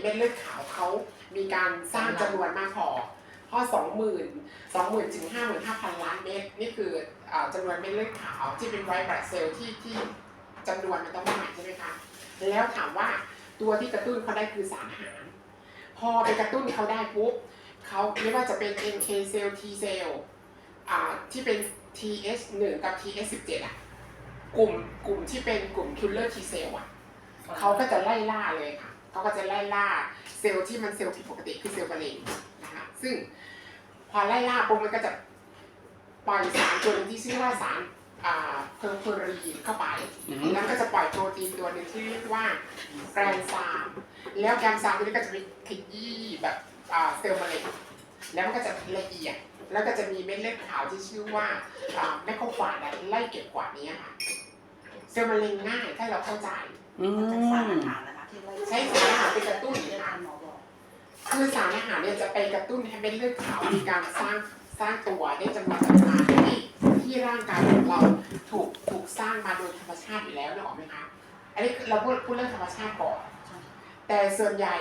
เม็ดเลือดขาวเขามีการสร้างจำนวนมากพอเพราะสองหมื่นสองหมื่นถึงห้าหมื่นห้าพันล้านเม็ดนี่คืออ่าจำนวนเม็ดเลือดขาวที่เป็นไวท์บลัดเซลล์ที่ที่จำนวนมันต้องมากใช่ไหมคะแล้วถามว่าตัวที่กระตุ้นเขาได้คือสารอาหาร พอไปกระตุ้นเขาได้ปุ๊บเขาไม่ว่าจะเป็น NK เซลล์ T เซลล์อ่าที่เป็น TH1 กับ TH17 อะกลุ่มกลุ่มที่เป็นกลุ่ม killer T เซลล์อะเขาก็จะไล่ล่าเลยค่ะ เขาก็จะไล่ล่าเซลล์ที่มันเซลล์ผิดปกติคือเซลล์มะเร็งนะคะซึ่งพอไล่ล่าปุ๊บมันก็จะปล่อยสารตัวหนึงที่ชื่อว่าสารอ่าเพอร์เพอรีนเข้าไปอืมแล้วก็จะปล่อยโปรตีนตัวหนึ่งที่เรียกว่าแกรนซามแล้วแกรนซามตัวนี้ก็จะไปขยี้แบบอ่าเซลล์มะเร็งแล้วมันก็จะละเอียด แล้วก็จะมีเม็ดเลือดขาวที่ชื่อว่าอ่าแมคโครฟาจไล่เก็บกวาดนี้ค่ะ เซลล์มะเร็งง่ายถ้าเราเข้าใจอืมันจะสารมอาหารนะคะที่เรา ใช้สารอาหารไปกระตุ้นที่นะอาคะจารย์หมอบอก คือสารอาหารเนี่ยจะไปกระตุ้นให้เม็ดเลือดขาวมีการสร้างสร้างตัวได้จำนวนปริมาณที่ที่ร่างกายของเราถูกถูกสร้างมาโดยธรรมชาติอยู่แล้วนึกออไหมคะอันนี้เราพูดพูดเรื่องธรรมชาติก่อนแต่ส่วนใหญ่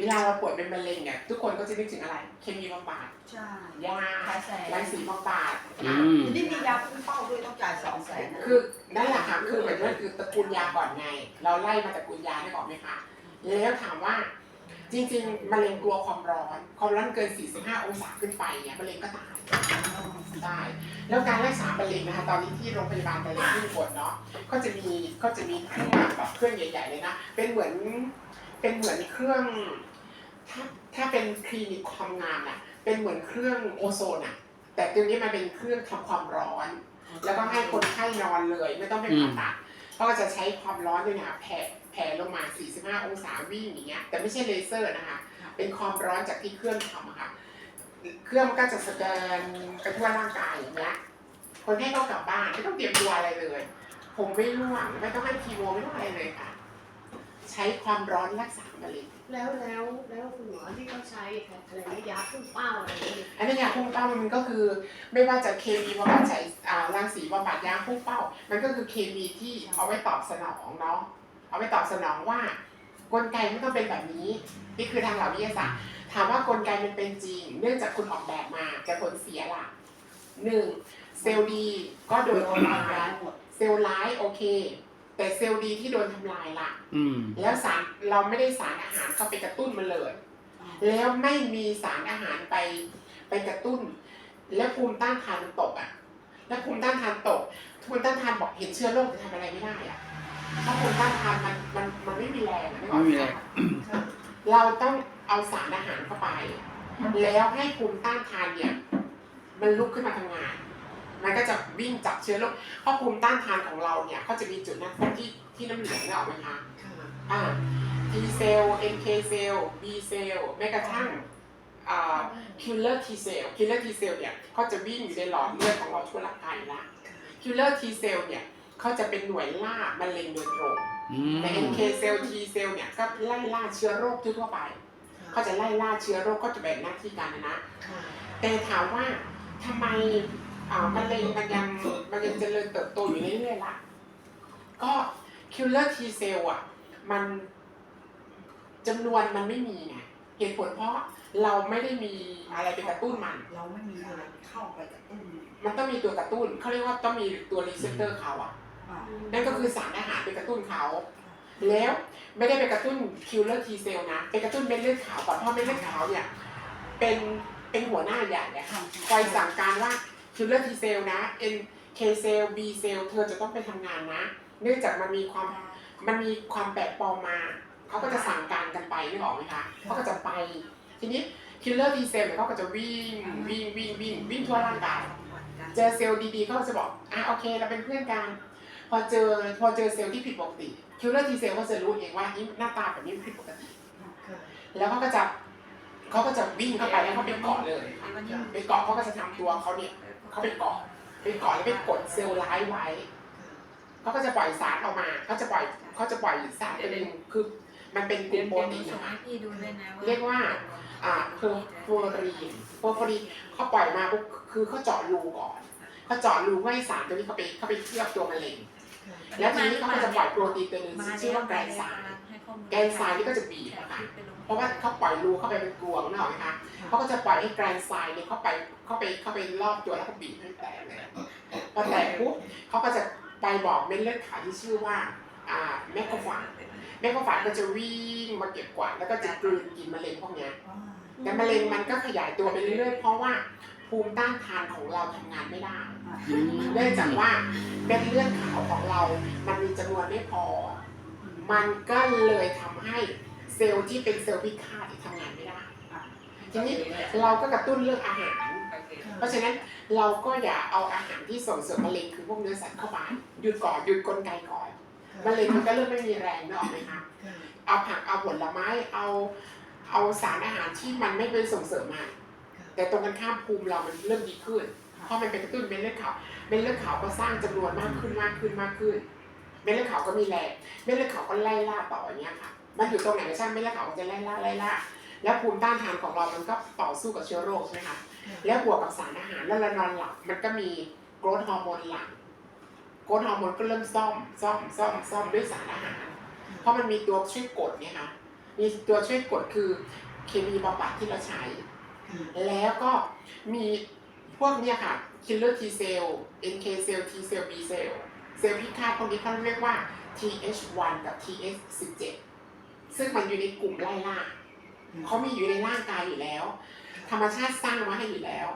เวลาเราป่วยเป็นมะเร็งเนี่ยทุกคนก็จะนึกถึงอะไร เคมีบำบัดใช่ยาขายแสนรังสีบำบัดอืมทีนี้มียาพุ่งเป้าด้วยต้องจ่ายสองแสนนะ คือนั่นแหละค่ะคือเหมือนว่าคือตระกูลยาก่อนไง เราไล่มาตระกูลยาได้ก่อนไหมคะแล้วถามว่า จริงๆมะเร็งกลัวความร้อน ความร้อนเกิน 45 องศาขึ้นไปเนี่ยมะเร็งก็ตาย ได้แล้วการรักษามะเร็งนะคะตอนนี้ที่โรงพยาบาลมะเร็งที่อุบลเนาะก็จะมีก็จะมีเครื่องแบบเครื่องใหญ่ๆเลยนะเป็นเหมือนเป็นเหมือนเครื่อง ถ้าถ้าเป็นคลินิกทำงานอะเป็นเหมือนเครื่องโอโซนอะแต่ตัวนี้มันเป็นเครื่องทำความร้อน แล้วก็ให้คนไข้นอนเลย ไม่ต้องไปผ่าตัดเขาก็จะใช้ความร้อนด้วยนะคะแผ่แผ่ลงมา 45 องศาวิ่งอย่างเงี้ยแต่ไม่ใช่เลเซอร์นะคะ เป็นความร้อนจากที่เครื่องทำอะค่ะ เครื่องมันก็จะสแกนไปทั่วร่างกายอย่างเงี้ยคนไข้ก็กลับบ้านไม่ต้องเตรียมตัวอะไรเลย ผมไม่ร่วงไม่ต้องให้คีโมไม่ต้องอะไรเลยค่ะ ใช้ความร้อนรักษามะเร็งแล้วแล้วแล้วคุณหมอที่เขาใช้อะไรนะยาพุ่งเป้าอะไรนี่อันนี้ยาพุ่งเป้ามันก็คือไม่ว่าจะเคมีบำบัดใช้อ่ารังสีบำบัดยาพุ่งเป้า มันก็คือเคมีที่เอาไว้ตอบสนองเนาะเอาไว้ตอบสนองว่ากลไกมันต้องเป็นแบบนี้ นี่คือทางหลักวิทยาศาสตร์ ถามว่ากลไกมันเป็นจริง เนื่องจากคุณออกแบบมาแต่ผลเสียล่ะหนึ่งเซลล์ดีก็โดนทำลายร้ายหมดเซลล์ร้ายโอเค แต่เซลล์ดีที่โดนทำลายล่ะ อืม แล้วสารเราไม่ได้สารอาหารเข้าไปกระตุ้นมันเลย แล้วไม่มีสารอาหารไปไปกระตุ้น แล้วภูมิต้านทานมันตกอะ แล้วภูมิต้านทานตกภูมิต้านทานบอกเห็นเชื้อโรคจะทำอะไรไม่ได้อะเพราะภูมิต้านทานมันมันมันไม่มีแรงอะนึกออกไม่มีแรงเราต้องเอาสารอาหารเข้าไป แล้วให้ภูมิต้านทานเนี่ย มันลุกขึ้นมาทำงาน มันก็จะวิ่งจับเชื้อโรคเพราะภูมิต้านทานของเราเนี่ยเขาจะมีจุดนั้นที่ที่น้ำเหลืองเนี่ยออกไหมคะอ่า T เซลล์ NK เซลล์ B เซลล์แม้กระทั่งอ่า killer T เซลล์ killer T เซลล์เนี่ยเขาจะวิ่งอยู่ในหลอดเลือดของเราทั่วร่างกายละ killer T เซลล์เนี่ยเขาจะเป็นหน่วยล่ามะเร็งโดยตรงอืมแต่ NK เซลล์ T เซลล์เนี่ยก็ไล่ล่าเชื้อโรคทั่วๆไปเขาจะไล่ล่าเชื้อโรคก็จะแบ่งหน้าที่กันนะนะแต่ถามว่าทำไม อ่ามะเร็งมันยังมันยังเจริญเติบโตอยู่เรื่อยๆล่ะ ก็ killer T เซลล์อะ มันจำนวนมันไม่มีไงเหตุผลเพราะเราไม่ได้มีอะไรไปกระตุ้นมัน เราไม่มีอะไรเข้าไปกระตุ้นมันต้องมีตัวกระตุ้นเขาเรียกว่าต้องมีตัวรีเซพเตอร์เขาอะอ่านั่นก็คือสารอาหารไปกระตุ้นเขา แล้วไม่ได้ไปกระตุ้น killer T เซลล์นะไปกระตุ้นเม็ดเลือดขาวก่อนเพราะเม็ดเลือดขาวเนี่ยเป็นเป็นหัวหน้าใหญ่เนี่ยค่ะคอยสั่งการว่า killer T เซลล์นะ NK เซลล์ B เซลล์เธอจะต้องไปทำงานนะ เนื่องจากมันมีความมันมีความแปลกปลอมมา เขาก็จะสั่งการกันไปนึกออกไหมคะเขาก็จะไป ทีนี้ killer T เซลล์เนี่ยเขาก็จะวิ่งวิ่งวิ่งวิ่งวิ่งทั่วร่างกาย เจอเซลล์ดีๆเขาก็จะบอกอะโอเคเราเป็นเพื่อนกัน พอเจอพอเจอเซลล์ที่ผิดปกติคิลเลอร์ทีเซลก็จะรู้เองว่านี่หน้าตาแบบนี้ผิดปกติ แล้วเขาก็จะเขาก็จะวิ่งเข้าไปแล้วเขาไปเกาะเลยไปเกาะเขาก็จะทำตัวเขาเนี่ย เขาไปเกาะไปเกาะแล้วไปกดเซลล์ร้ายไว้เขาก็จะปล่อยสารออกมาเขาจะปล่อยเขาจะปล่อยสารตัวหนึงคือมันเป็นกลุ่มโปรตีนนะคะพี่ดูด้วยนะเรียกว่าอ่าโพโพลีนโพโพลีนเขาปล่อยมาปุ๊บคือเขาเจาะรูก่อนเขาเจาะรูเพื่อให้สารตัวนี้เขาไปเขาไปเคลือบตัวมะเร็งแล้วทีนี้เขาก็จะปล่อยโปรตีนตัวหนึงชื่อว่าไกลสาร แกนซ้ายนี่ก็จะบีบอะค่ะเพราะว่าเขาปล่อยรูเข้าไปเป็นกลวงนึกออกไหมคะเขาก็จะปล่อยให้แกรนไซน์เนี่ยเข้าไปเข้าไปเข้าไปรอบตัวแล้วก็บีบให้แตกเลยพอแตกปุ๊บเขาก็จะไปบอกเม็ดเลือดขาวที่ชื่อว่าอ่าแมคโครฟาจแมคโครฟาจก็จะวิ่งมาเก็บกวาดแล้วก็จะกลืนกินมะเร็งพวกเนี้ยแต่มะเร็งมันก็ขยายตัวไปเรื่อยๆเพราะว่าภูมิต้านทานของเราทำงานไม่ได้ เนื่องจากว่าเม็ดเลือดขาวของเรา มันมีจำนวนไม่พอ มันก็เลยทำให้เซลล์ที่เป็นเซลล์พิฆาตทำงานไม่ได้ทีนี้เราก็กระตุ้นเรื่องอาหาร เพราะฉะนั้นเราก็อย่าเอาอาหารที่ส่งเสริมมะเร็งคือพวกเนื้อสัตว์เข้าไปหยุดก่อนหยุดกลไกก่อนมะเร็งมันก็เริ่มไม่มีแรงนึกออกไหมคะเอาผักเอาผลไม้เอาเอาสารอาหารที่มันไม่เป็นส่งเสริมมาแต่ตรงกันข้ามภูมิเรามันเริ่มดีขึ้นเพราะมันเป็นกระตุ้นเม็ดเลือดขาวเม็ดเลือดขาวก็สร้างจำนวนมากขึ้นมากขึ้นมากขึ้น เม็ดเลือดขาวก็มีแรงเม็ดเลือดขาวก็ไล่ล่าต่ออย่างเงี้ยค่ะมันอยู่ตรงไหนก็ช่างเม็ดเลือดขาวก็จะไล่ล่าไล่ล่าแล้วภูมิต้านทานของเรา มันก็ต่อสู้กับเชื้อโรคใช่ไหมคะแล้วบวกกับสารอาหารแล้วเรานอนหลับมันก็มีโกรทฮอร์โมนหลังโกรทฮอร์โมนก็เริ่มซ่อมซ่อมซ่อมซ่อมด้วยสารอาหาร เพราะมันมีตัวช่วยกดเนี่ยค่ะมีตัวช่วยกดคือเคมีบำบัดที่เราใช้ แล้วก็มีพวกเนี่ยค่ะ killer T cell NK cell T cell B cell เซลล์พิฆาตพวกนี้เขาเรียกว่า TH1 กับ TH17 ซึ่งมันอยู่ในกลุ่มไล่ล่าเขามีอยู่ในร่างกายอยู่แล้ว ธรรมชาติสร้างมาให้อยู่แล้ว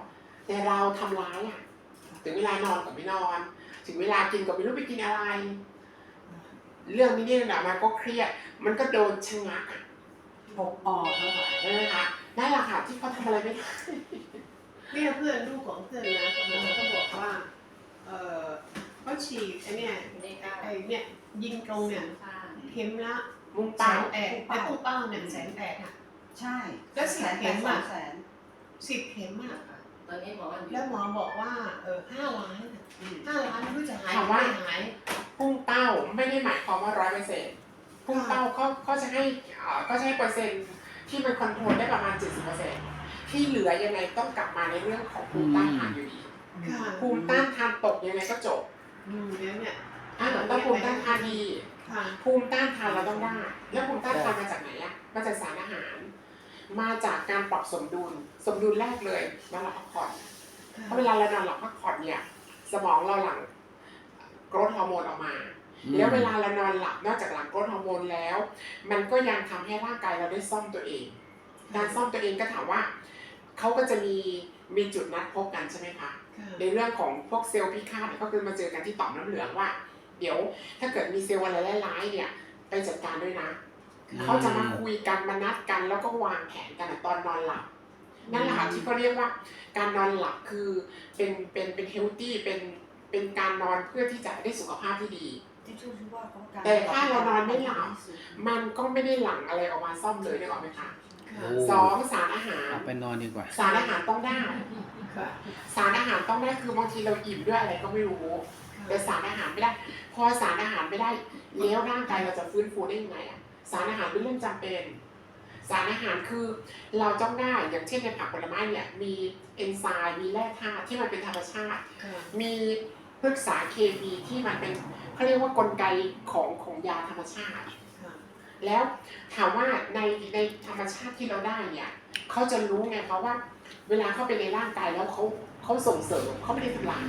แต่เราทำร้ายอะ ถึงเวลานอนก็ไม่นอน ถึงเวลากินก็ไม่รู้ไปกินอะไร เรื่องนี้เนี่ยมาก็เครียด มันก็โดนชะงักอะปกออกแล้วค่ะใช่ไหมคะนั่นแหละค่ะที่เขาทำอะไรไม่ได้เนี่ยเพื่อนลูกของเพื่อนนะเขาก็บอกว่า เออ เขาฉีดไอ้เนี่ยไอ้เนี่ยยิงตรงเนี่ยเข็มละมุงสาเป้ามแปดไอ้ตุ้งเป้าเนี่ยแสนแปดอะ ใช่แล้วสิบเข็มสออะงแสนสิบเข็มอะตอนนี้หมอวันแล้วหมอบอกว่าเออห้าล้านอะอืมห้าล้านไม่รู้จะหายหรือไม่หายพุ่งเป้าไม่ได้หมายความว่าร้อยเปอร์เซ็นต์พุ่งเป้าเขาเขาจะให้อ่าก็จะให้เปอร์เซ็นต์ที่มันคอนโทรลได้ประมาณ 70เปอร์เซ็นต์ที่เหลือยังไงต้องกลับมาในเรื่องของภูมิต้านทานอยู่ดี ค่ะ ภูมิต้านทานตกยังไงก็จบ อืมเนี่ยเนี่ยอ่าต้องภูมิต้านทานดีค่ะ ภูมิต้านทานเราต้องได้แล้วภูมิต้านทานมาจากไหนอะมาจากสารอาหาร มาจากการปรับสมดุล สมดุลแรกเลยนอนหลับพักผ่อนเพราะเวลาเรานอนหลับพักผ่อนเนี่ย สมองเราหลั่งโกรทฮอร์โมนออกมาแล้วเวลาเรานอนหลับนอกจากหลั่งโกรทฮอร์โมนแล้ว มันก็ยังทำให้ร่างกายเราได้ซ่อมตัวเอง การซ่อมตัวเองก็ถามว่าเขาก็จะมีมีจุดนัดพบกันใช่ไหมคะค่ะ ในเรื่องของพวกเซลล์พิฆาตเนี่ยก็คือมาเจอกันที่ต่อมน้ำเหลืองว่า เดี๋ยวถ้าเกิดมีเซลล์อะไรร้ายๆเนี่ย ไปจัดการด้วยนะเขาจะมาคุยกันมานัดกันแล้วก็วางแผนกันอะตอนนอนหลับนั่นแหละค่ะที่เขาเรียกว่าการนอนหลับคือเป็นเป็นเป็นเฮลตี้เป็นเป็นการนอนเพื่อที่จะได้สุขภาพที่ดีที่ชื่อว่าเขาการแต่ถ้าเรานอนไม่หลับมันก็ไม่ได้หลั่งอะไรออกมาซ่อมเลยนึกออกไหมคะค่ะโอ้ สองสารอาหารเอาไปนอนดีกว่า สารอาหารต้องได้ค่ะสารอาหารต้องได้คือบางทีเราอิ่มด้วยอะไรก็ไม่รู้แต่สารอาหารไม่ได้ พอสารอาหารไม่ได้แล้วร่างกายเราจะฟื้นฟูได้ยังไงอะสารอาหารเป็นเรื่องจำเป็น สารอาหารคือเราต้องได้อย่างเช่นในผักผลไม้เนี่ยมีเอนไซม์มีแร่ธาตุที่มันเป็นธรรมชาติค่ะมีพฤกษาเคมีที่มันเป็นเขาเรียกว่ากลไกของของยาธรรมชาติค่ะ แล้วถามว่าในในธรรมชาติที่เราได้เนี่ยเขาจะรู้ไงเพราะว่า เวลาเข้าไปในร่างกายแล้วเขาเขาส่งเสริมเขาไม่ได้ทำลาย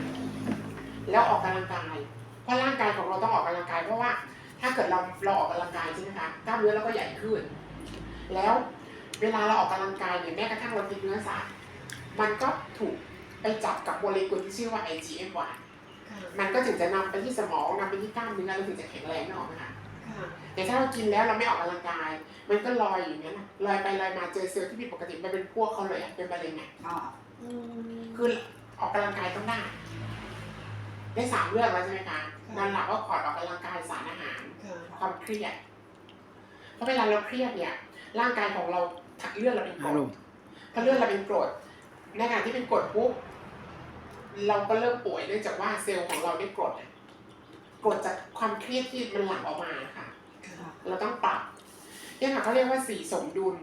แล้วออกกำลังกาย เพราะร่างกายของเราต้องออกกำลังกาย เพราะว่าถ้าเกิดเราเราออกกำลังกายใช่ไหมคะกล้ามเนื้อเราก็ใหญ่ขึ้น แล้วเวลาเราออกกำลังกายเนี่ยแม้กระทั่งเรากินเนื้อสัตว์มันก็ถูกไปจับกับโมเลกุลที่ชื่อว่า IGF-1 ค่ะมันก็ถึงจะนำไปที่สมองนำไปที่กล้ามเนื้อเราถึงจะแข็งแรงไม่ออกไหมคะค่ะ แต่ถ้าเรากินแล้วเราไม่ออกกำลังกาย มันก็ลอยอยู่อย่างนั้นน่ะลอยไปลอยมาเจอเซลล์ที่ผิดปกติมันเป็นพวกเขาเลยอะเป็นมะเร็งไงอ่าอืมคือออกกำลังกายต้องได้ได้สามเรื่องแล้วใช่ไหมคะค่ะนอนหลับก็ขอดออกกำลังกายสารอาหารค่ะความเครียดเพราะเวลาเราเครียดเนี่ย ร่างกายของเราถักเลือดเราเป็นกรอารดมณ์พอเลือดเราเป็นกรดในขณะที่เป็นกรดปุ๊บเราก็เริ่มป่วยเนื่องจากว่าเซลล์ของเราได้กรดอะกรดจากความเครียดที่มันหลั่งออกมาค่ะค่ะ เราต้องปรับเนี่ยค่ะเขาเรียกว่าสีสมดุล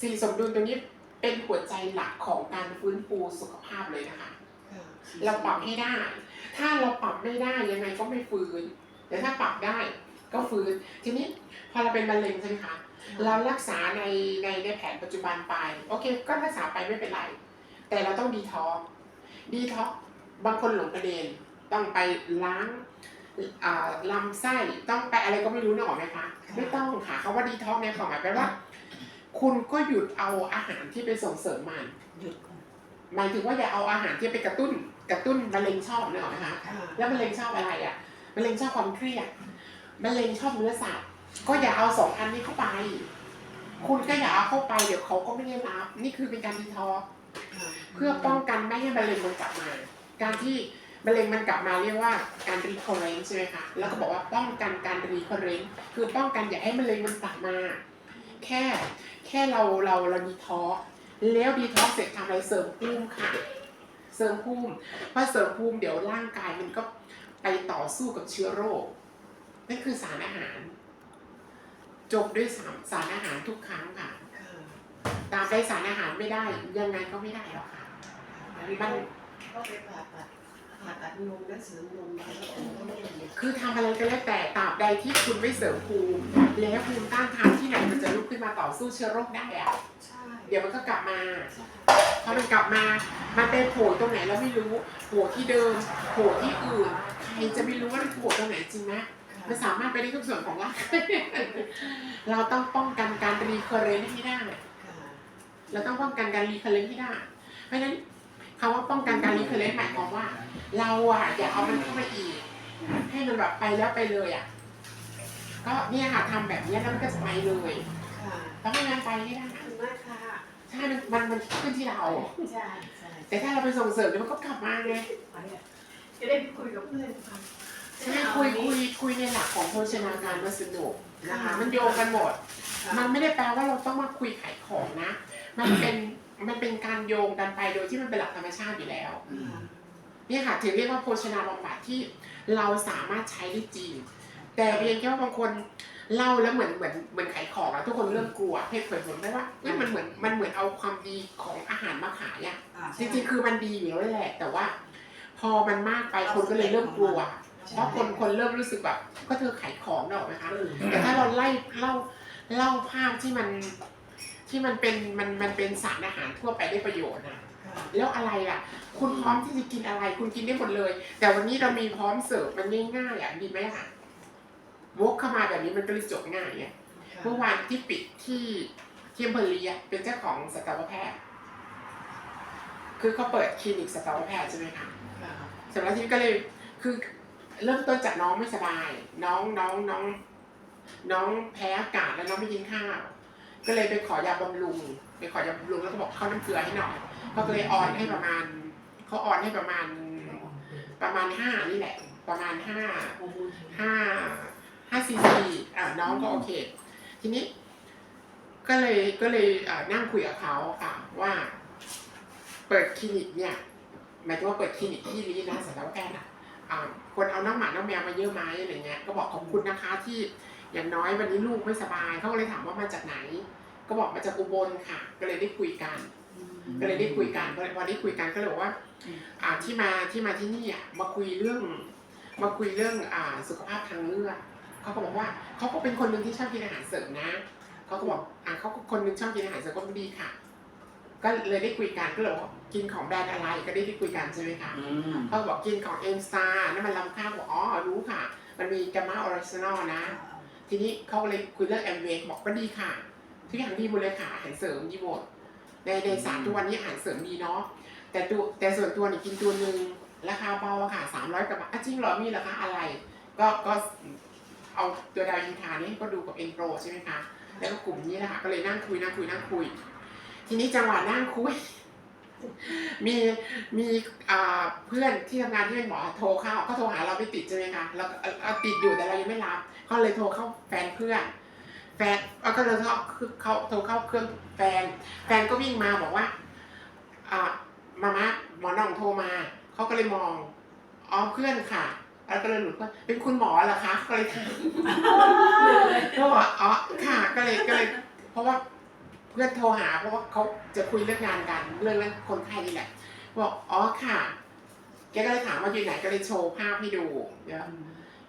สีสมดุลตรงนี้เป็นหัวใจหลักของการฟื้นฟูสุขภาพเลยนะคะค่ะเราปรับให้ได้ ถ้าเราปรับไม่ได้ยังไงก็ไม่ฟื้น แต่ถ้าปรับได้ก็ฟื้น ทีนี้พอเราเป็นมะเร็งใช่ไหมคะ เรารักษาในในในแผนปัจจุบันไป โอเค ก็รักษาไปไม่เป็นไร แต่เราต้องดีท็อกดีท็อกบางคนหลงประเด็น ต้องไปล้างอ่า ลำไส้ต้องไปอะไรก็ไม่รู้นึกออกไหมคะไม่ต้องค่ะคำว่าดีท็อกเนี่ยความหมายแปลว่า คุณก็หยุดเอาอาหารที่ไปส่งเสริมมันหยุดก่อนหมายถึงว่าอย่าเอาอาหารที่ไปกระตุ้น กระตุ้นมะเร็งชอบนึกออกไหมคะค่ะแล้วมะเร็งชอบอะไรอะมะเร็งชอบความเครียดมะเร็งชอบเนื้อสัตว์ก็อย่าเอาสองอันนี้เข้าไป คุณก็อย่าเอาเข้าไปเดี๋ยวเขาก็ไม่ได้รับ นี่คือเป็นการดีท็อกซ์ค่ะเพื่อป้องกันไม่ให้มะเร็งมันกลับมา การที่ มะเร็งมันกลับมาเรียกว่าการรีคอเรนใช่ไหมคะ แล้วก็บอกว่าป้องกันการรีคอเรนคือป้องกันอย่าให้มะเร็งมันกลับมา แค่แค่เราเราเราดีท็อกซ์แล้วดีท็อกซ์เสร็จทำอะไรเสริมภูมิค่ะ เสริมภูมิพอเสริมภูมิเดี๋ยวร่างกายมันก็ไปต่อสู้กับเชื้อโรคนั่นคือสารอาหาร จบด้วยสารสารอาหารทุกครั้งค่ะค่ะตามใดสารอาหารไม่ได้ ยังไงก็ไม่ได้หรอกค่ะมันก็ไปผ่าตัด ผ่าตัดนมและเสริมนมแล้วก็ไม่ได้คือทำอะไรก็แล้วแต่ตราบใดที่คุณไม่เสริมภูมิแล้วภูมิต้านทานที่ไหนมันจะลุกขึ้นมาต่อสู้เชื้อโรคได้อะใช่เดี๋ยวมันก็กลับมาใช่พอมันกลับมา มันไปโผล่ตรงไหนแล้วไม่รู้โผล่ที่เดิมโผล่ที่อื่นใครจะไม่รู้ว่ามันโผล่ตรงไหนจริงไหมมันสามารถไปได้ทุกส่วนของร่างกายเราต้องป้องกันการรีเคอร์เรนต์ให้ได้ค่ะเราต้องป้องกันการรีเคอร์เรนต์ให้ได้ เพราะฉะนั้น คำว่าป้องกันการรีเคอร์เรนต์หมายความว่า เราอะอย่าเอามันเข้ามาอีก ให้มันแบบไปแล้วไปเลยอะก็เนี่ยค่ะทำแบบเนี้ยแล้วมันก็จะไปเลยค่ะต้องให้มันไปให้ได้ขอบคุณมากค่ะใช่มันมันมันขึ้นที่เรา ใช่ใช่แต่ถ้าเราไปส่งเสริมเดี๋ยวมันก็กลับมาไงจะได้คุยกับเพื่อนค่ะใช่คุยคุยคุยในหลักของโภชนาการมันสนุกนะคะมันโยงกันหมด มันไม่ได้แปลว่าเราต้องมาคุยขายของนะ มันเป็น มันเป็นการโยงกันไปโดยที่มันเป็นหลักธรรมชาติอยู่แล้วเนี่ยค่ะ ถึงเรียกว่าโภชนาบำบัดที่เราสามารถใช้ได้จริง แต่เพียงแค่ว่าบางคนเล่าแล้วเหมือนเหมือนเหมือนขายของอะทุกคนเริ่มกลัวเหตุผลผลได้ว่าเอ้ยมันเหมือนมันเหมือนเอาความดีของอาหารมาขายอะจริงๆคือมันดีอยู่แล้วแหละ แต่ว่า พอมันมากไปคนก็เลยเริ่มกลัวเพราะคนคนเริ่มรู้สึกแบบก็เธอขายของเนกอะไหมคะแต่ถ้าเราไล่เล่าเล่าภาพที่มัน ที่มันเป็นมันมันเป็นสารอาหารทั่วไปได้ประโยชน์นะแล้วอะไรล่ะ คุณพร้อมที่จะกินอะไร คุณกินได้หมดเลย แต่วันนี้เรามีพร้อมเสิร์ฟมันง่ายๆอะดีไหมคะวกเข้ามาแบบนี้มันก็เลยจบง่ายไงเมื่อวานที่ปิดที่ที่อำเภอลีอะเป็นเจ้าของสัตวแพทย์ คือเขาเปิดคลินิกสัตวแพทย์ใช่ไหมคะเสร็จแล้วทีนี้ก็เลยคือเริ่มต้นจากน้องไม่สบาย น้องน้องน้อง น้องแพ้อากาศแล้วน้องไม่กินข้าว ก็เลยไปขอยาบำรุงไปขอยาบำรุงแล้วก็บอกเข้าน้ำเกลือให้หน่อยเขาก็เลยออนให้ประมาณเขาออนให้ประมาณ ประมาณห้านี่แหละ ประมาณห้าห้าห้าซีซีอ่าน้องก็โอเค ทีนี้ ก็เลยก็เลยอ่นั่งคุยกับเขาค่ะว่าเปิดคลินิกเนี่ยหมายถึงว่าเปิดคลินิกที่นี้นะสัตวแพทย์อะอ่าคนเอาน้องหมาน้องแมวมาเยอะไหมอะไรเงี้ยก็บอกขอบคุณนะคะที่ อย่างน้อยวันนี้ลูกไม่สบายเขาก็เลยถามว่ามาจากไหน ก็บอกมาจากอุบลค่ะ ก็เลยได้คุยกัน ก็เลยได้คุยกันพอพอได้คุยกันก็เลยบอกว่า อ่าที่มาที่มาที่นี่อะมาคุยเรื่อง มาคุยเรื่องอ่าสุขภาพทางเลือดเขาก็บอกว่าเขาก็เป็นคนหนึ่งที่ชอบกินอาหารเสริมนะเขาก็บอกอ่าเขาก็คนหนึ่งชอบกินอาหารเสริมก็ดีค่ะ ก็เลยได้คุยกันก็เลยบอกกินของแบรนด์อะไรก็ได้ได้คุยกันใช่ไหมคะเขาบอกกินของเอ็มสตาร์นั่นมันลำค่าบอกอ๋อรู้ค่ะ มันมีกามาออริจินอลนะ ทีนี้เขาก็เลยคุยเรื่องแอมเวกบอกก็ดีค่ะทุกอย่างดีหมดเลยค่ะอาหารเสริมดีหมดในในสารทุกวันนี้อาหารเสริมดีเนาะแต่ตัวแต่ส่วนตัวนี่กินตัวหนึ่งราคาเบาอะค่ะสามร้อยกว่าบาทอะจริงเหรอมีราคาอะไร ก็ก็เอาตัวดาวยูทานี่ก็ดูกับเอ็นโปรใช่ไหมคะแล้วก็กลุ่มนี้แหละค่ะก็เลยนั่งคุยนั่งคุยนั่งคุย ทีนี้จังหวะนั่งคุย มีมีอ่าเพื่อนที่ทำงานที่เป็นหมอโทรเข้าเขาโทรหาเราไม่ติดใช่ไหมคะเราเอ่อเอาติดอยู่แต่เรายังไม่รับ เขาเลยโทรเข้าแฟนเพื่อนแฟนเอาก็เลยเขาเขาโทรเข้าเครื่องแฟน แฟนก็วิ่งมาบอกว่าอ่ามาม่าหมอน้องโทรมาเขาก็เลยมองอ๋อเพื่อนค่ะ แล้วก็เลยหลุดว่าเป็นคุณหมอเหรอคะก็เลยถามก็บอกอ๋อค่ะก็เลยก็เลย เพราะว่าเพื่อนโทรหาเพราะว่าเขาจะคุยเรื่องงานกันเรื่องเรื่องคนไข้นี่แหละบอกอ๋อค่ะ แกก็เลยถามว่าอยู่ไหนก็เลยโชว์ภาพให้ดูเดี๋ยว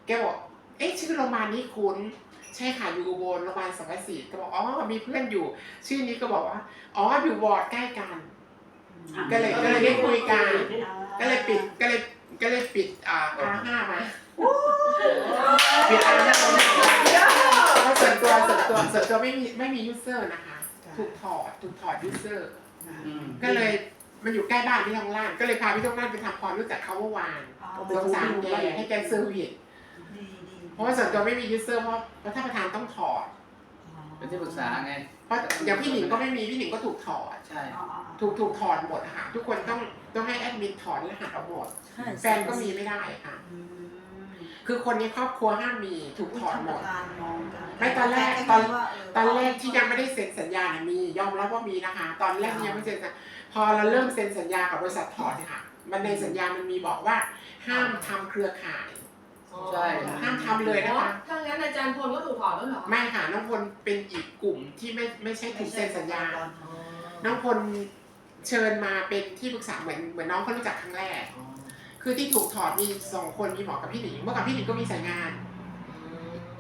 แกบอก เอ๊ะชื่อโรงพยาบาลนี้คุ้น ใช่ค่ะอยู่อุบลโรงพยาบาลสังกะสีก็บอกอ๋อมีเพื่อนอยู่ ชื่อนี้ก็บอกว่าอ๋ออยู่วอร์ดใกล้กัน ก็เลยก็เลยได้คุยกัน ก็เลยปิดก็เลยก็เลยปิดอ่าอาห้ามาปิดอาห้าเพราะส่วนตัวส่วนตัวส่วนตัวไม่มีไม่มียูเซอร์นะคะ ถูกถอดถูกถอดยูเซอร์อืมก็เลยมันอยู่ใกล้บ้านพี่ทองล้านก็เลยพาพี่ทองล้านไปทำความรู้จักเขาเมื่อวานสงสารแกให้แกเซอร์วิสดีดีเพ ราะว่าส่วนตัวไม่มียูเซอร์เพราะเพราะถ้าประธานต้องถอด เป็นที่ปรึกษาไง เพราะอย่างพี่หนิงก็ไม่มีพี่หนิงก็ถูกถอด ใช่ ถูกถูกถอดหมดค่ะทุกคนต้องต้องให้แอดมินถอนรหัสเอาหมดแฟนก็มีไม่ได้ค่ะ คือคนในครอบครัวห้ามมีถูกถอดหมดไม่ตอนแรกตอนตอนแรกที่ยังไม่ได้เซ็นสัญญาเนี่ยมี ยอมรับว่ามีนะคะ ตอนแรกยังไม่เซ็นสัญญาพอเราเริ่มเซ็นสัญญากับบริษัทถอดเนี่ยค่ะ มันในสัญญามันมีบอกว่า ห้ามทำเครือข่ายใช่ ห้ามทำเลยนะคะถ้างั้นอาจารย์พลก็ถูกถอดแล้วเหรอ ไม่ค่ะน้องพลเป็นอีกกลุ่มที่ไม่ไม่ใช่ถูกเซ็นสัญญา น้องพลเชิญมาเป็นที่ปรึกษาเหมือนเหมือนน้องเขารู้จักครั้งแรก คือที่ถูกถอดมีสองคนมีหมอกับพี่หนิง เมื่อก่อนพี่หนิงก็มีสายงาน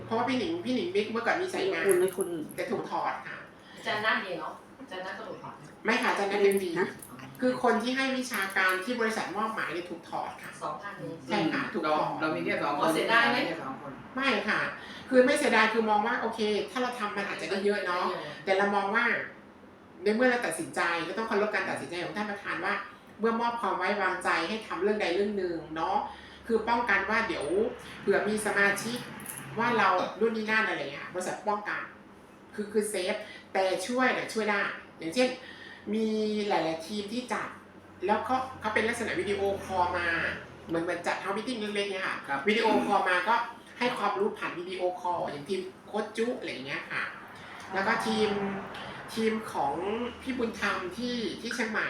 เพราะว่าพี่หนิงพี่หนิงบิ๊กเมื่อก่อนมีสายงานคุณไม่คุณแต่ถูกถอดค่ะอาจารย์นั่นเองเนาะอาจารย์นั่นก็ถูกถอด ไม่ค่ะอาจารย์นันเป็นดี คือคนที่ให้วิชาการที่บริษัทมอบหมายเนี่ยถูกถอดค่ะ สองท่านนี้ใช่ค่ะถูกเราถอดเรามีแค่สองคอ๋อนเสียดายไหม แค่สองคน ไม่ค่ะ คือไม่เสียดายคือมองว่าโอเค ถ้าเราทำมันอาจจะได้เยอะเนาะ แต่เรามองว่าในเมื่อเราตัดสินใจก็ต้องเคารพการตัดสินใจของท่านประธานว่า เมื่อมอบความไว้วางใจให้ทำเรื่องใดเรื่องหนึ่งเนาะคือป้องกันว่าเดี๋ยวเผื่อมีสมาชิกว่าเรารุ่นนี้นั่นอะไรเงี้ยบริษัทป้องกัน คือคือเซฟแต่ช่วยเนี่ยช่วยได้อย่างเช่น มีหลาย ๆ ทีมที่จัด แล้วก็เขาเป็นลักษณะวิดีโอคอลมาเหมือนเหมือนจัดเฮามิติ้งเล็กๆเนี่ยค่ะครับ วิดีโอคอลมาก็ให้ความรู้ผ่านวิดีโอคอลอย่างทีมโค้ชจุอะไรอย่างเงี้ยค่ะ แล้วก็ทีมทีมของพี่บุญธรรมที่ที่เชียงใหม่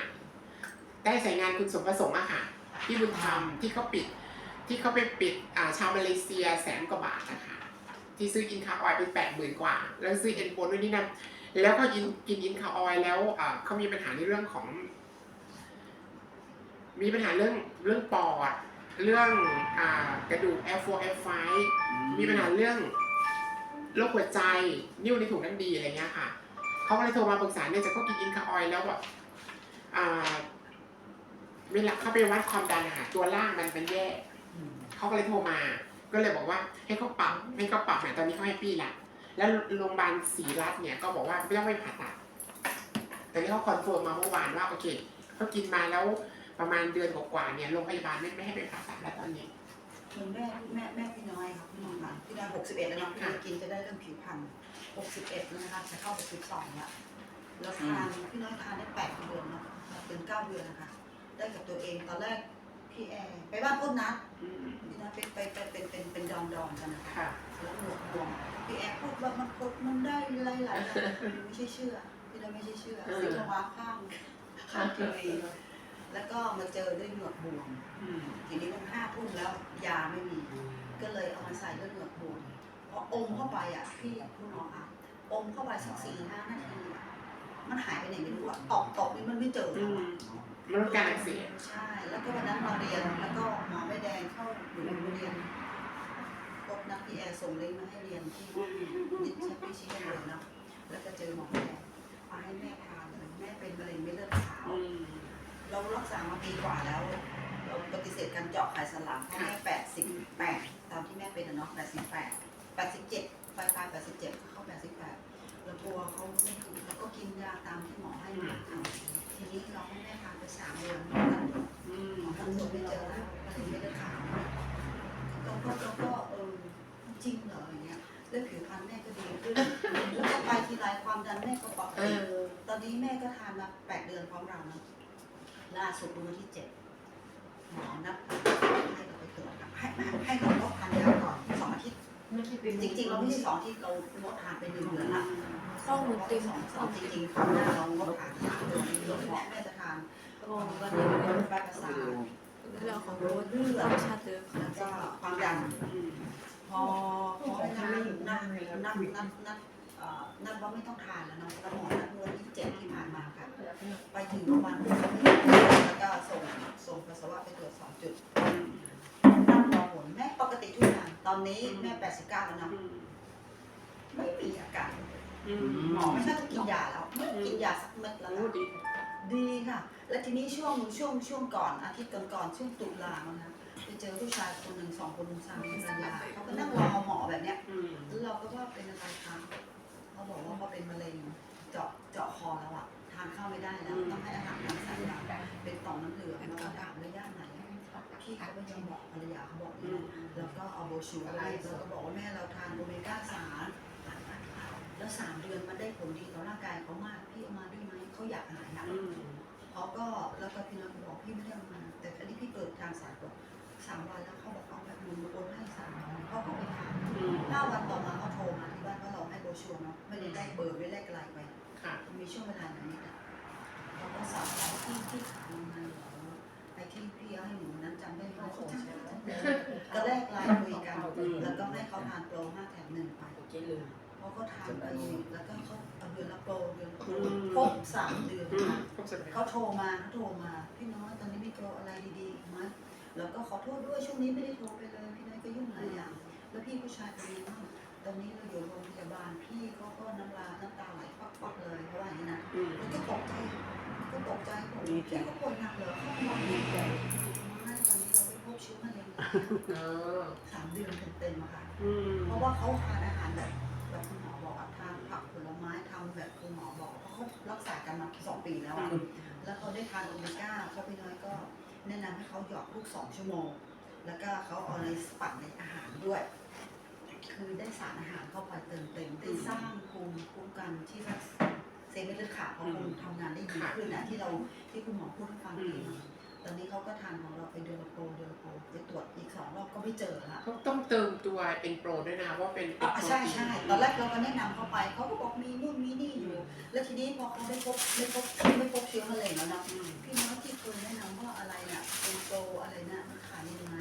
ได้ใส่งานคุณสมประสงค์อะค่ะพี่บุญธรรมที่เขาปิด ที่เขาไปปิดอ่าชาวมาเลเซียแสนกว่าบาทนะคะที่ซื้ออินคาออยเป็นแปดหมื่นกว่า แล้วซื้อเอ็นโฟนด้วยนี่นั่น แล้วก็กินกินอินคาออยแล้วเขามีปัญหาในเรื่องของ มีปัญหาเรื่องเรื่องปอดเรื่องอกระดูก F4 F5 มีปัญหาเรื่องโรคหัวใจ นิ้วในถุงน้ำดีอะไรเงี้ยค่ะเขาก็เลยโทรมาปรึกษาเนี่ยจะเขากินอินคาออยแล้วแบบเวลาเขาไปวัดความดันอะค่ะตัวล่างมันเป็นแย่เขาก็เลยโทรมา ก็เลยบอกว่าให้เขาปรับให้เขาปรับเนี่ยตอนนี้เขาให้ปี้ละ แล้วโรงพยาบาลศรีรัตน์เนี่ยก็บอกว่าไม่ต้องไปผ่าตัด แต่นี่เขาคอนเฟิร์มมาเมื่อวานว่าโอเคเขากินมาแล้วประมาณเดือนกว่าๆเนี่ยโรงพยาบาลไม่ไม่ให้ไปผ่าตัดแล้วตอนนี้เหมือนแม่แม่แม่พี่น้อยครับพี่น้องค่ะพี่น้อยหกสิบเอ็ดแล้วเนาะพี่น้อยกินจะได้เรื่องผิวพรรณหกสิบเอ็ดนะคะจะเข้าหกสิบสองละแล้วทานพี่น้อยทานได้แปดเดือนเนาะเป็นเก้าเดือนนะคะได้กับตัวเองตอนแรก พี่แอร์ไปบ้านพ่นนัดอืมพี่น้อยเป็นไปเป็นเป็นเป็นเป็นดองดองกันนะคะค่ะ แล้วหนวดบวมพี่แอร์พูดว่ามันกดมันได้หลายหลายๆไม่ใช่เชื่อพี่น้อยไม่ใช่เชื่อซื้อมาว้าข้างข้างทีวีแล้วก็มาเจอด้วยหนวดบวมอืมทีนี้มันห้าทุ่มแล้วยาไม่มี ก็เลยเอามาใส่เลือดเหงือกบวมพออมเข้าไปอะพี่คุณหมออะอมเข้าไปสักสี่ห้านาทีอะมันหายไปไหนไม่รู้อะตอกตอกนี่มันไม่เจออืแล้วมอะมัน ลดการอักเสบใช่ แล้วก็วันนั้นมาเรียน แล้วก็หมอไม่แดงเข้าอยู่ในโรงเรียนพบนักพี่แอร์ส่งลิงก์มาให้เรียนที่ยิชพิชิตเลยเนาะ แล้วก็เจอหมอแดงมาให้แม่ทาเลยแม่เป็นมะเร็งไม่เลือดขาว เรารักษามาปีกว่าแล้ว เราปฏิเสธการเจาะไขสันหลังเพราะแม่แปดสิบแปดตามที่แม่เป็นอะเนาะแปดสิบแปดแปดสิบเจ็ดปลายปลายแปดสิบเจ็ดเข้าแปดสิบแปดเรากลัวเขาไม่ถูกเราก็กินยาตามที่หมอให้มาทำ ทีนี้เราให้แม่ทานไปสามเดือนหมออืมท่านตรวจไม่เจอแล้วมะเร็งไม่ได้ขาวเราก็เราก็เออจริงเหรออย่างเงี้ยเรื่องผิวพรรณแม่ก็ดีขึ้นแล้วก็ไปทีไรความดันแม่ก็ปกเอติอตอนนี้แม่ก็ทานมาแปดเดือนพร้อมเรานะล่าสุดวันที่เจ็ดหมอนัดให้เราไปตรวจอะให้ให้เราลดทานยาก่อนสองอาทิตย์จริงๆเราไม่ใช่สองอาทิตย์เราลดทานไปหนึ่งเดือนละ ข้อมูลเต็มสองสองจริงๆค่ะเราลดทานสามเดือนลดแม่แม่จะทานวันนี้เป็นแปประสาทเราของรถเลือดชาติเดิมแล้วก็ความดันอืมพอพอทานนัดนัดนัดนัดเอ่อนัดว่าไม่ต้องทานแล้วเนาะแล้วหมอนัดวันที่เจ็ดที่ผ่านมาค่ะ ไปถึงโรงพยาบาลแล้วก็ส่งส่งปัสสาวะไปตรวจสองจุดนั่งรอผลแม่ปกติทุกอย่าง ตอนนี้แม่89แล้วนะ ไม่มีอาการ อืมหมอไม่ใช่ต้องกินยาแล้วไม่กินยาสักเม็ดแล้วโอ้นะดีดีค่ะ และทีนี้ช่วงช่วงช่วงก่อนอาทิตย์ก่อนๆช่วงตุลามั้งนะไปเจอผู้ชายคนหนึ่งสองคนสามีภรรยาเขาก็นั่งรอหมอแบบเนี้ยอืมแล้วเราก็ว่าเป็นอะไรคะเขาบอกว่าเขาเป็นมะเร็งเจาะเจาะคอแล้วอะทานข้าวไม่ได้แล้วต้องให้อาหารทางสายยางเป็นต่อมน้ำเหลืองแล้วก็ถามระยะไหนพี่เขาไม่ยอมบอกภรรยาเขาบอกอืนี่มแล้วก็เอาโบรชัวร์ให้แล้วก็บอกว่าแม่เราทานโอเมก้าสาม แล้วสามเดือนมันได้ผลดีต่อร่างกายเขามากพี่เอามาได้ไหมเขาอยากหายนะอืมเขาก็แล้วก็พี่น้องบอกพี่ไม่ได้เอามา แต่อันนี้พี่เปิดทางสายบอกสามวันแล้วเขาบอกเอาแบบมึงโอนให้สามวันเขาก็ไปทานอืมห้าวันต่อมาเขาโทรมาที่บ้านว่าเราให้โบรชัวร์เนาะไม่ได้ได้เบอร์ไม่ได้ไกลไป ห้าแถมหนึ่งไปเจ๊ลืม เพราะเขาทานไปแล้วก็เขาเอาเดือนละโปรเดือนละโปรอืม ครบสามเดือนอืมค่ะ ครบสัญญาเขาโทรมาเขาโทรมาพี่น้อยตอนนี้มีโปรอะไรดีๆอีกไหมแล้วก็ขอโทษด้วยช่วงนี้ไม่ได้โทรไปเลย พี่น้อยก็ยุ่งหลายอย่าง แล้วพี่ผู้ชายคนนี้ว่าตอนนี้เราอยู่โรงพยาบาลพี่เขาก็น้ำลายน้ำตาไหลปักๆเลยเพราะว่าอย่างนี้นะอืม แล้วก็ตกใจก็ตกใจผมพี่ก็ป่วยหนักเหรอเขาบอกดีใจไม่ตอนนี้เราไปพบ เชื้อมะเร็งแล้วเออสามเดือนเต็มๆอะค่ะ อืมเพราะว่าเขาทานอาหารแบบแบบคุณหมอบอกอะทานผักผลไม้ทำแบบคุณหมอบอกเพราะเขารักษากันมาสองปีแล้วอะแล้วเขาได้ทานโอเมก้าเขาพี่น้อยก็แนะนำให้เขาหยอดลูกสองชั่วโมง แล้วก็เขาเอาในปั่นในอาหารด้วย คือได้สารอาหารเข้าไปเติมเต็มได้สร้างภูมิคุ้มกันที่รักเซลล์เม็ดเลือดขาวเขาคงทำงานได้ดีขึ้นนะที่เราที่คุณหมอพูดให้ฟังดีมา ตอนนี้เขาก็ทานของเราไปเดือนโปรเดือนโปรไปตรวจอีกสองรอบก็ไม่เจอค่ะเขาต้องเติมตัวเป็นโปรด้วยนะว่าเป็นอ๋อใช่ใช่ตอนแรกเราก็แนะนำเขาไปเขาก็บอกมีนู่นมีนี่อยู่ แล้วทีนี้พอเขาไม่พบไม่พบไม่พบเชื้อมะเร็งแล้วนะพี่น้องที่เคยแนะนำว่าอะไรน่ะเป็นโปรอะไรน่ะมันขายยังไง